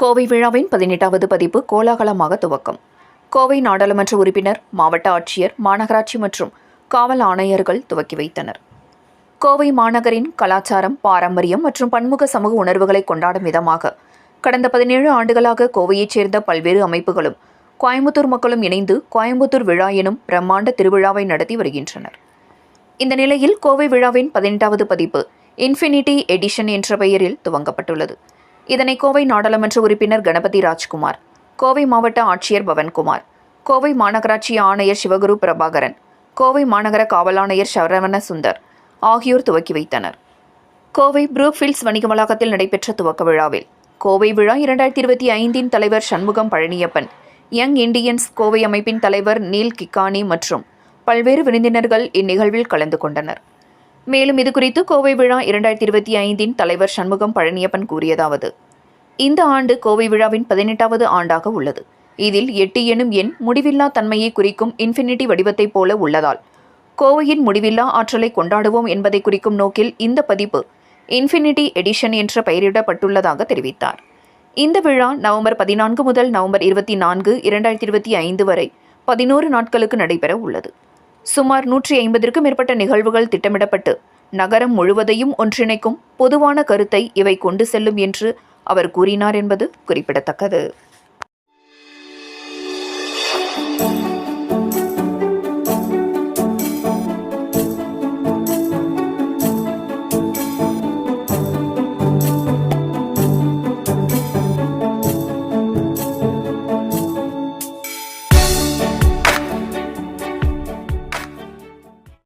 கோவை விழாவின் பதினெட்டாவது பதிப்பு கோலாகலமாக துவக்கம். கோவை நாடாளுமன்ற உறுப்பினர் மாவட்ட ஆட்சியர் மாநகராட்சி மற்றும் காவல் ஆணையர்கள் துவக்கி வைத்தனர். கோவை மாநகரின் கலாச்சாரம் பாரம்பரியம் மற்றும் பன்முக சமூக உணர்வுகளை கொண்டாடும் விதமாக கடந்த பதினேழு ஆண்டுகளாக கோவையைச் சேர்ந்த பல்வேறு அமைப்புகளும் கோயம்புத்தூர் மக்களும் இணைந்து கோயம்புத்தூர் விழா எனும் பிரம்மாண்ட திருவிழாவை நடத்தி வருகின்றனர். இந்த நிலையில் கோவை விழாவின் பதினெட்டாவது பதிப்பு இன்ஃபினிட்டி எடிஷன் என்ற பெயரில் துவங்கப்பட்டுள்ளது. இதனை கோவை நாடாளுமன்ற உறுப்பினர் கணபதி ராஜ்குமார் கோவை மாவட்ட ஆட்சியர் பவன்குமார் கோவை மாநகராட்சி ஆணையர் சிவகுரு பிரபாகரன் கோவை மாநகர காவலாணையர் சரவண சுந்தர் ஆகியோர் துவக்கி வைத்தனர். கோவை புரூக்ஃபீல்ட்ஸ் வணிக வளாகத்தில் நடைபெற்ற துவக்க விழாவில் கோவை விழா இரண்டாயிரத்தி இருபத்தி ஐந்தின் தலைவர் சண்முகம் பழனியப்பன் யங் இண்டியன்ஸ் கோவை அமைப்பின் தலைவர் நீல் கிக்கானி மற்றும் பல்வேறு விருந்தினர்கள் இந்நிகழ்வில் கலந்து கொண்டனர். மேலும் இது குறித்து கோவை விழா இரண்டாயிரத்தி இருபத்தி ஐந்தின் தலைவர் சண்முகம் பழனியப்பன் கூறியதாவது இந்த ஆண்டு கோவை விழாவின் பதினெட்டாவது ஆண்டாக உள்ளது. இதில் எட்டு எனும் எண் முடிவில்லா தன்மையை குறிக்கும் இன்ஃபினிட்டி வடிவத்தைப் போல உள்ளதால் கோவையின் முடிவில்லா ஆற்றலை கொண்டாடுவோம் என்பதை குறிக்கும் நோக்கில் இந்த பதிப்பு இன்ஃபினிட்டி எடிஷன் என்ற பெயரிடப்பட்டுள்ளதாக தெரிவித்தார். இந்த விழா நவம்பர் பதினான்கு முதல் நவம்பர் இருபத்தி நான்கு இரண்டாயிரத்தி இருபத்தி ஐந்து வரை பதினோரு நாட்களுக்கு நடைபெற உள்ளது. சுமார் நூற்றி ஐம்பதிற்கும் மேற்பட்ட நிகழ்வுகள் திட்டமிடப்பட்டு நகரம் முழுவதையும் ஒன்றிணைக்கும் பொதுவான கருத்தை இவை கொண்டு செல்லும் என்று அவர் கூறினார் என்பது குறிப்பிடத்தக்கது.